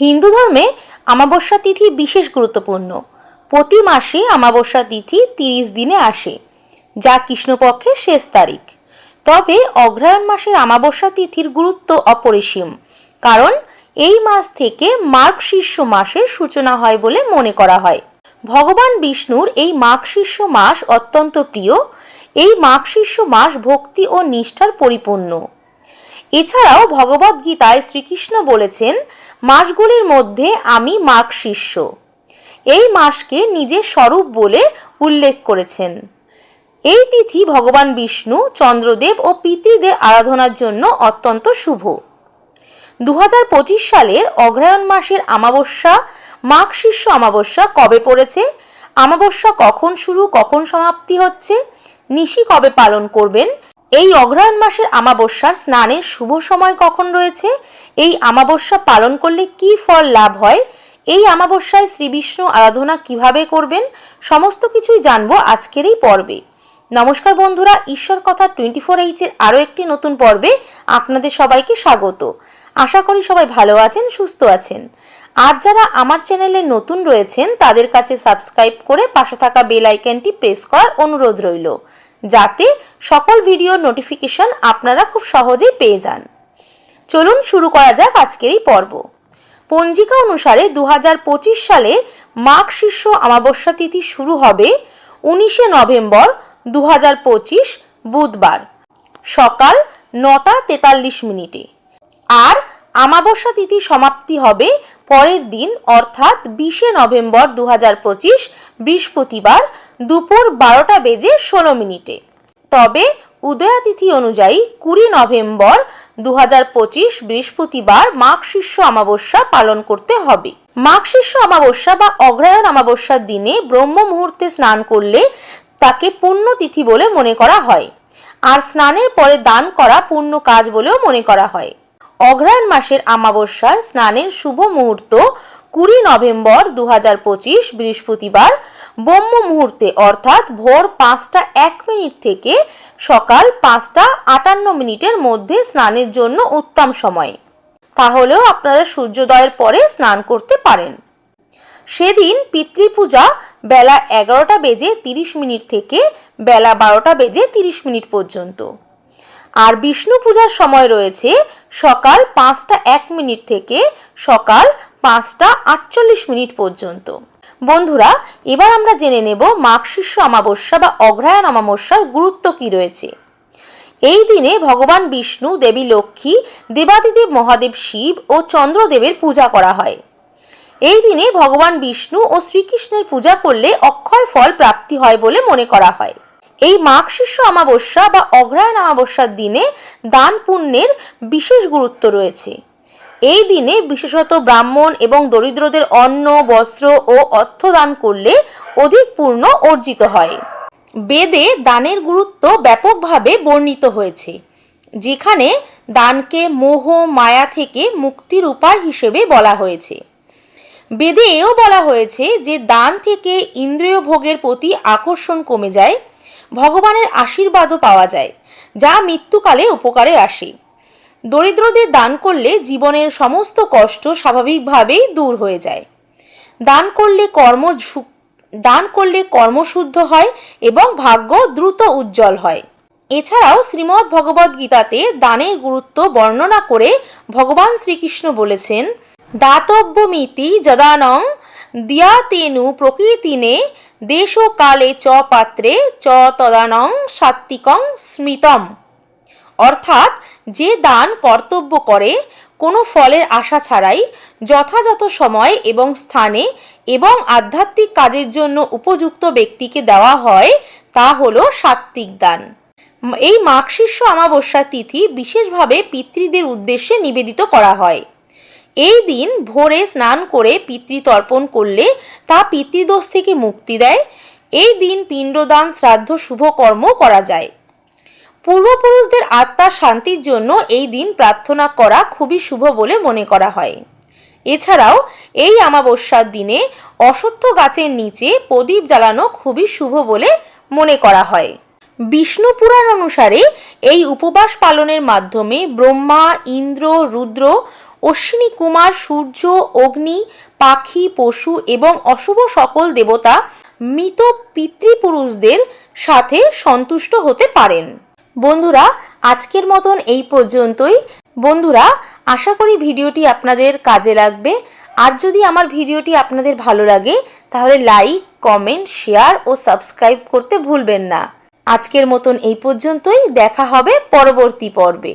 হিন্দু ধর্মে আমাবস্যা তিথি বিশেষ গুরুত্বপূর্ণ। প্রতি মাসে আমাবস্যা তিথি তিরিশ দিনে আসে, যা কৃষ্ণপক্ষের শেষ তারিখ। তবে অগ্রহায়ণ মাসের আমাবস্যা তিথির গুরুত্ব অপরিসীম, কারণ এই মাস থেকে মার্গ শীর্ষ মাসের সূচনা হয় বলে মনে করা হয়। ভগবান বিষ্ণুর এই মাঘ শীর্ষ মাস অত্যন্ত প্রিয়। এই মাঘ শীর্ষ মাস ভক্তি ও নিষ্ঠার পরিপূর্ণ। এছাড়াও ভগবদ গীতায় শ্রীকৃষ্ণ বলেছেন, মাসগুলির মধ্যে আমি মাঘ শিষ্য। এই মাসকে নিজের স্বরূপ বলে উল্লেখ করেছেন। এই তিথি ভগবান বিষ্ণু, চন্দ্রদেব ও পিতৃদের আরাধনার জন্য অত্যন্ত শুভ। দু হাজার পঁচিশ সালের অগ্রহায়ণ মাসের আমাবস্যা, মাঘ শীর্ষ আমাবস্যা কবে পড়েছে? আমাবস্যা কখন শুরু, কখন সমাপ্তি হচ্ছে? নিশি কবে পালন করবেন? এই অগ্রহায়ণ মাসের আমাবস্যার স্নানের শুভ সময় কখন রয়েছে? এই আমাবস্যা পালন করলে কি ফল লাভ হয়? এই আমাবস্যায় শ্রী বিষ্ণু আরাধনা কীভাবে করবেন? সমস্ত কিছুই জানব আজকের এই পর্বে। নমস্কার বন্ধুরা, ঈশ্বর কথা টোয়েন্টি ফোর এইচের আরও একটি নতুন পর্বে আপনাদের সবাইকে স্বাগত। আশা করি সবাই ভালো আছেন, সুস্থ আছেন। আর যারা আমার চ্যানেলে নতুন রয়েছেন, তাদের কাছে সাবস্ক্রাইব করে পাশে থাকা বেল আইকনটি প্রেস করার অনুরোধ রইল। যাতে সকল ভিডিওর নোটিফিকেশন আপনারা খুব সহজেই পেয়ে যান। চলুন শুরু করা যাক আজকের এই পর্ব। পঞ্জিকা অনুসারে দু সালে মাঘ শীর্ষ আমাবস্যা তিথি শুরু হবে উনিশে নভেম্বর দু হাজার পঁচিশ, বুধবার, সকাল নটা তেতাল্লিশ মিনিটে। আর আমাবস্যা তিথি সমাপ্তি হবে পরের দিন, অর্থাৎ বিশে নভেম্বর দু হাজার পঁচিশ, বৃহস্পতিবার দুপুর বারোটা বেজে ষোলো মিনিটে। তবে উদয়াতিথি অনুযায়ী কুড়ি নভেম্বর দু হাজার পঁচিশ, বৃহস্পতিবার মাঘ শীর্ষ অমাবস্যা পালন করতে হবে। মাঘ শীর্ষ অমাবস্যা বা অগ্রহায়ণ অমাবস্যার দিনে ব্রহ্ম মুহূর্তে স্নান করলে তাকে পুণ্যতিথি বলে মনে করা হয়। আর স্নানের পরে দান করা পুণ্য কাজ বলেও মনে করা হয়। অগ্রহায়ণ মাসের আমাবস্যার স্নানের শুভ মুহূর্ত কুড়ি নভেম্বর দু হাজার পঁচিশ বৃহস্পতিবার ব্রহ্ম মুহূর্তে, অর্থাৎ ভোর পাঁচটা এক মিনিট থেকে সকাল পাঁচটা আটান্ন মিনিটের মধ্যে স্নানের জন্য উত্তম সময়। তাহলেও আপনারা সূর্যোদয়ের পরে স্নান করতে পারেন। সেদিন পিতৃপূজা বেলা এগারোটা বেজে তিরিশ মিনিট থেকে বেলা বারোটা বেজে তিরিশ মিনিট পর্যন্ত। আর বিষ্ণু পূজার সময় রয়েছে সকাল পাঁচটা এক মিনিট থেকে সকাল পাঁচটা আটচল্লিশ মিনিট পর্যন্ত। বন্ধুরা, এবার আমরা জেনে নেব মাঘ শীর্ষ অমাবস্যা বা অগ্রহায়ণ অমাবস্যার গুরুত্ব কি রয়েছে। এই দিনে ভগবান বিষ্ণু, দেবী লক্ষ্মী, দেবাদিদেব, মহাদেব শিব ও চন্দ্রদেবের পূজা করা হয়। এই দিনে ভগবান বিষ্ণু ও শ্রীকৃষ্ণের পূজা করলে অক্ষয় ফল প্রাপ্তি হয় বলে মনে করা হয়। এই মাঘ শিষ্য অমাবস্যা বা অগ্রহায়ণ অমাবস্যার দিনে দান পুণ্যের বিশেষ গুরুত্ব রয়েছে। এই দিনে বিশেষত ব্রাহ্মণ এবং দরিদ্রদের অন্ন, বস্ত্র ও অর্থ দান করলে অধিক পূর্ণ অর্জিত হয়। বেদে দানের গুরুত্ব ব্যাপকভাবে বর্ণিত হয়েছে, যেখানে দানকে মোহ, মায়া থেকে মুক্তির উপায় হিসেবে বলা হয়েছে। বেদে এও বলা হয়েছে যে দান থেকে ইন্দ্রিয় ভোগের প্রতি আকর্ষণ কমে যায়, ভগবানের আশীর্বাদও পাওয়া যায়, যা মৃত্যুকালে উপকারে আসে। দরিদ্রদের দান করলে জীবনের সমস্ত কষ্ট স্বাভাবিকভাবেই দূর হয়ে যায়। দান করলে কর্ম দান করলে কর্মশুদ্ধ হয় এবং ভাগ্য দ্রুত উজ্জ্বল হয়। এছাড়াও শ্রীমদ্ ভগবদ্গীতাতে দানের গুরুত্ব বর্ণনা করে ভগবান শ্রীকৃষ্ণ বলেছেন দাতব্যমিতি যদানং দিয়াতেনু প্রকৃতিনে দেশকালে চ পাত্রে চ তদানং সাত্বিকং স্মিতম। অর্থাৎ যে দান কর্তব্য করে, কোনো ফলের আশা ছাড়াই যথাযথ সময় এবং স্থানে এবং আধ্যাত্মিক কাজের জন্য উপযুক্ত ব্যক্তিকে দেওয়া হয়, তা হলো সাত্বিক দান। এই মাঘ শীর্ষ অমাবস্যা তিথি বিশেষভাবে পিতৃদের উদ্দেশ্যে নিবেদিত করা হয়। এই দিন ভোরে স্নান করে পিতৃতর্পণ করলে তা পিতৃদোষ থেকে মুক্তি দেয়। এই দিন পিণ্ডদান, শ্রাদ্ধ, শুভ কর্ম করা যায়। পূর্বপুরুষদের আত্মার শান্তির জন্য এই দিন প্রার্থনা করা খুবই শুভ বলে মনে করা হয়। এছাড়াও এই অমাবস্যার দিনে অসত্য গাছের নিচে প্রদীপ জ্বালানো খুবই শুভ বলে মনে করা হয়। বিষ্ণু পুরাণ অনুসারে এই উপবাস পালনের মাধ্যমে ব্রহ্মা, ইন্দ্র, রুদ্র অশ্বিনী কুমার, সূর্য, অগ্নি, পাখি, পশু এবং অশুভ সকল দেবতা মৃত পিতৃপুরুষদের সাথে সন্তুষ্ট হতে পারেন। বন্ধুরা, আজকের মতন এই পর্যন্তই। বন্ধুরা, আশা করি ভিডিওটি আপনাদের কাজে লাগবে। আর যদি আমার ভিডিওটি আপনাদের ভালো লাগে, তাহলে লাইক, কমেন্ট, শেয়ার ও সাবস্ক্রাইব করতে ভুলবেন না। আজকের মতন এই পর্যন্তই। দেখা হবে পরবর্তী পর্বে।